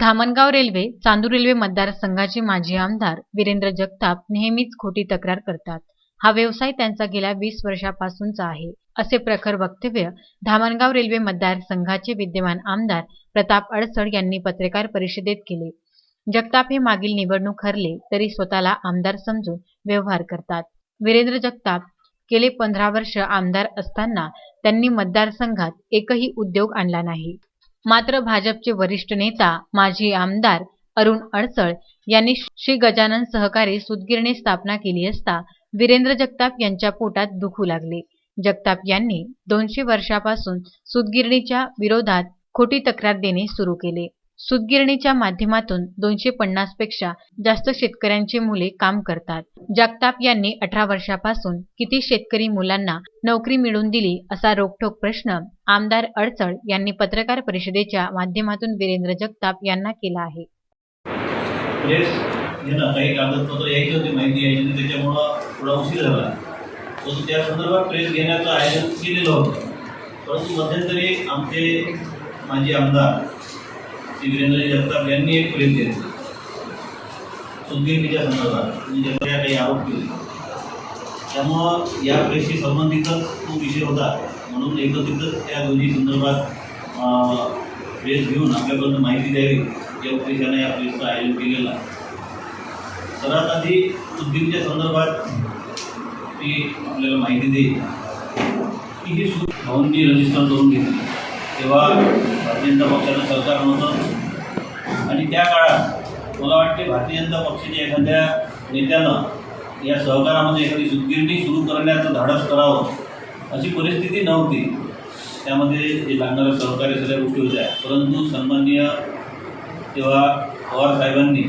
Dhamangaon railway Chandur railway मतदारसंघाचे माजी आमदार वीरेंद्र जगताप नेहमीच खोटी तक्रार करतात. हा व्यवसाय त्यांचा गेल्या वीस वर्षापासूनचा आहे असे प्रखर वक्तव्य धामणगाव रेल्वे मतदारसंघाचे विद्यमान आमदार प्रताप अडसड यांनी पत्रकार परिषदेत केले. जगताप हे मागील निवडणूक हरले तरी स्वतःला आमदार समजून व्यवहार करतात. वीरेंद्र जगताप गेले पंधरा वर्ष आमदार असताना त्यांनी मतदारसंघात एकही उद्योग आणला नाही. मात्र भाजपचे वरिष्ठ नेता माजी आमदार अरुण अडसळ यांनी श्री गजानन सहकारी सुतगिरणी स्थापना केली असता वीरेंद्र जगताप यांच्या पोटात दुखू लागले. जगताप यांनी दोनशे वर्षापासून सुतगिरणीच्या विरोधात खोटी तक्रार देणे सुरू केले. सुतगिरणीच्या माध्यमातून दोनशे पन्नासपेक्षा जास्त शेतकऱ्यांची मुले काम करतात. जगताप यांनी अठरा वर्षापासून किती शेतकरी मुलांना नोकरी मिळवून दिली असा रोखठोक प्रश्न आमदार अडचळ यांनी पत्रकार परिषदेच्या माध्यमातून वीरेंद्र जगताप यांना केला आहे. काही कागदपत्र यायची होती माहिती यायची होती त्याच्यामुळं थोडा उशीर झाला. परंतु त्या संदर्भात प्रेस घेण्याचं आयोजन केलेलं होतं. परंतु मध्यंतरी आमचे माजी आमदार श्री वीरेंद्र जगताप यांनी एक प्रेम घेतली सुदगिरणीच्या संदर्भात. म्हणजे काही आरोप केले. त्यामुळं या प्रेसशी संबंधितच तो विषय होता. म्हणून एकत्रितच त्या दोन्ही संदर्भात प्रेस घेऊन आपल्याकडून माहिती द्यावी. या उद्देशाने या प्रेसचं आयोजन केलेलं. सर्वात आधी सुदगिरीच्या संदर्भात ती आपल्याला माहिती देईल. की ही सु भाऊंनी रजिस्टर करून घेतली तेव्हा भारतीय जनता पक्षाचं सरकार नव्हतं आणि त्या काळात मला वाटते भारतीय जनता पक्षाच्या एखाद्या नेत्यानं या सहकारामध्ये एखादी सुदगिरणी सुरू करण्याचं धाडस करावं अशी परिस्थिती नव्हती. त्यामध्ये जे लागणारं सहकार्य सगळ्या गोष्टी होत्या. परंतु सन्माननीय तेव्हा पवार साहेबांनी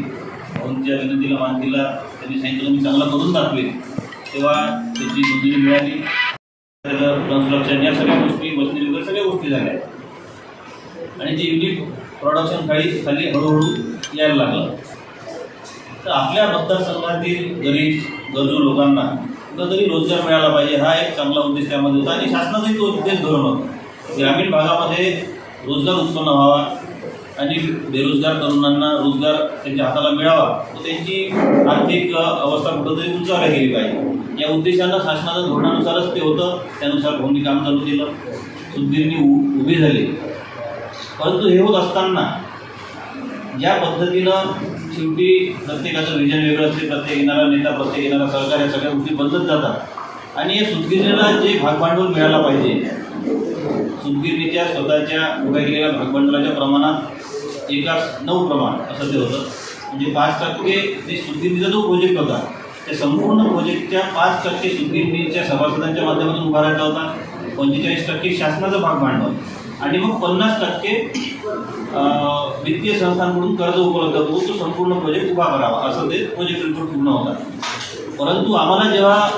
भाऊंच्या विनंतीला मान दिला. त्यांनी सांगितलं मी चांगला करून दाखवेन तेव्हा त्याची मंजुरी मिळाली. त्याचं या सगळ्या गोष्टी मशिनरी वगैरे सगळ्या गोष्टी झाल्या. आणि ते युनिट प्रोडक्शन खाली खाली हळूहळू यायला लागलं. तर आपल्या मतदारसंघातील गरीब गरजू लोकांना कुठंतरी रोजगार मिळाला पाहिजे हा एक चांगला उद्देश त्यामध्ये होता. आणि शासनाचाही तो उद्देश धोरण होता. ग्रामीण भागामध्ये रोजगार उत्पन्न व्हावा आणि बेरोजगार तरुणांना रोजगार त्यांच्या हाताला मिळावा व त्यांची आर्थिक अवस्था कुठंतरी उंचावल्या गेली पाहिजे. या उद्देशानं शासनाच्या धोरणानुसारच ते होतं. त्यानुसार भाऊंनी काम चालू केलं. सुधीरनी उ उभे झाले. परंतु हे होत असताना ज्या पद्धतीनं शेवटी प्रत्येकाचं विजन वेगळं असते प्रत्येक येणारा नेता प्रत्येक येणारा सरकार या सगळ्या गोष्टी बदलत जातात. आणि या सुतगिरणीला जे भागभांडवल मिळायला पाहिजे सुतगिरणीच्या स्वतःच्या उभ्या केलेल्या भागभांडवलाच्या प्रमाणात एकाच नऊ प्रमाण असं ते होतं. म्हणजे पाच टक्के ते सुतगिरणीचा जो प्रोजेक्ट होता त्या संपूर्ण प्रोजेक्टच्या पाच टक्के सुतगिरणीच्या सभासदांच्या माध्यमातून उभारायचा होता. पंचेचाळीस टक्के शासनाचं भागभांडवल. मग पन्नास टक्के वित्तीय संस्थांकडून कर्ज उपलब्ध करून तो संपूर्ण प्रोजेक्ट उभा करावा. असं ते प्रोजेक्ट रिपोर्ट पूर्ण होता परंतु आम्हाला जेव्हा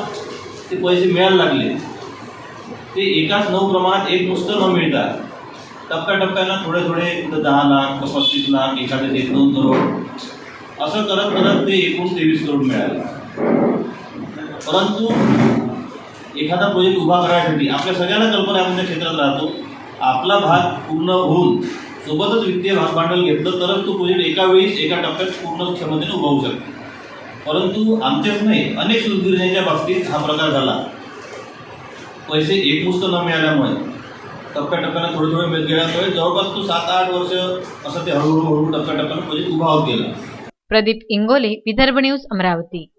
ते पैसे मिळायला लागले, ते एकाच नऊ प्रमाणात एक नुसतं न मिळता टप्प्याटप्प्यानं थोडे थोडे कुठं दहा लाख तर पस्तीस लाख एखाद्या एक दोन करोड असं करत करत ते एकूण तेवीस करोड मिळाले. परंतु एखादा प्रोजेक्ट उभा करायसाठी आपल्या सगळ्यांना कल्पना आपण त्या क्षेत्रात राहतो. आपला भाग पूर्ण होऊन सोबतच वित्तीय भाग भांडवल घेतलं तरच तो प्रोजेक्ट एका वेळीच एका टप्प्यात पूर्ण क्षमतेने उभा होऊ शकतो. परंतु आमच्याच नाही अनेक सुदगिरण्याच्या बाबतीत हा प्रकार झाला. पैसे एकमुस्त न मिळाल्यामुळे टप्प्याटप्प्यानं थोडे थोडे मिळत गेल्यामुळे जवळपास तो सात आठ वर्ष असं ते हळूहळू हळूहळू टप्प्याटप्प्यानं प्रोजेक्ट उभा होत गेला. प्रदीप इंगोले विदर्भ न्यूज अमरावती.